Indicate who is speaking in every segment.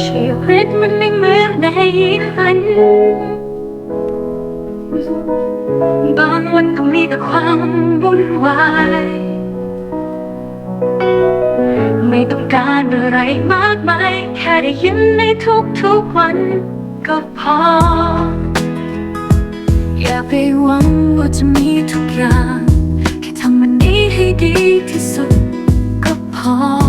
Speaker 1: ชีวิตมันไม่เหมือนในฝันบางวันก็มีแต่ความวุ่นวาย ไม่ต้องการอะไรมากมาย แค่ได้ยินในทุกๆวันก็พอ อย่าไปหวังว่าจะมีทุกอย่าง แค่ทำมันนี้ให้ดีที่สุดก็พอ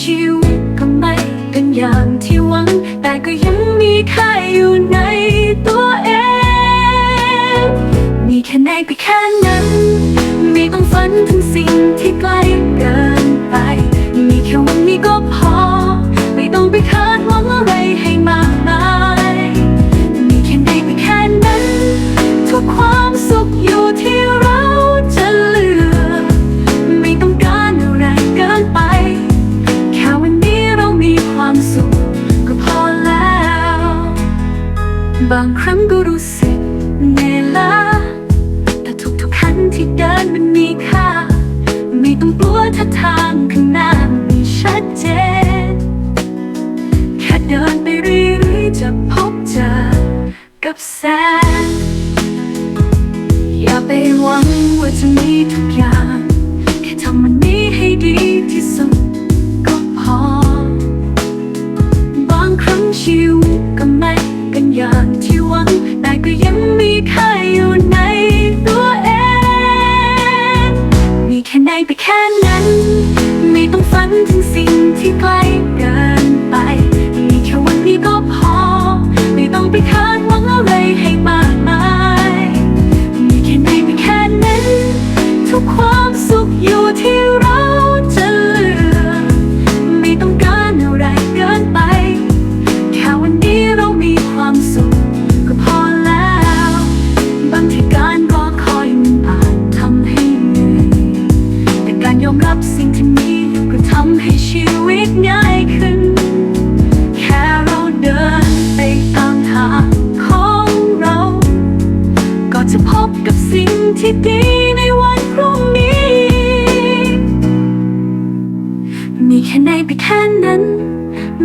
Speaker 1: ชีวิตก็ไม่เป็นอย่างที่หวัง แต่ก็ยังมีค่าอยู่ในตัวเอง มีแค่ไหนก็แค่นั้น มีต้องฝันถึงสิ่งที่ไกลเกินไป มีแค่วันนี้ก็พอ ไม่ต้องไปคาดหวังอะไรให้มากมาย บางครั้งก็รู้สึกเหนื่อยล้าแต่ทุกๆครั้งที่เดินมันมีค่า ไม่ต้องกลัวถ้าทางข้างหน้าม่ชัดเจน แค่เดินไปเรื่อยๆจะพบเจอกับแสงอย่าไปหวังว่าจะมีทุกอย่าง ที่ไกล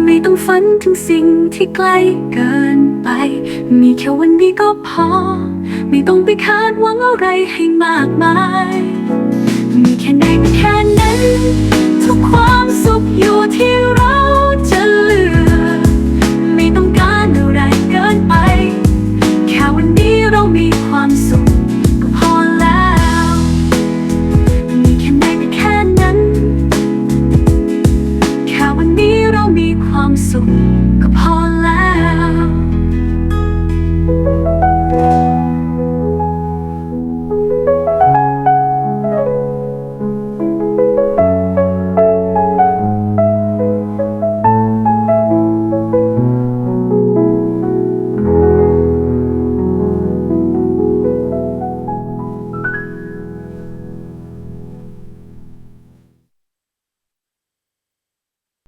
Speaker 1: ไม่ต้องฝันถึงสิ่งที่ไกลเกินไป มีแค่วันนี้ก็พอ ไม่ต้องไปคาดหวังอะไรให้มากมาย มีแค่ไหนก็แค่นั้นทุกความ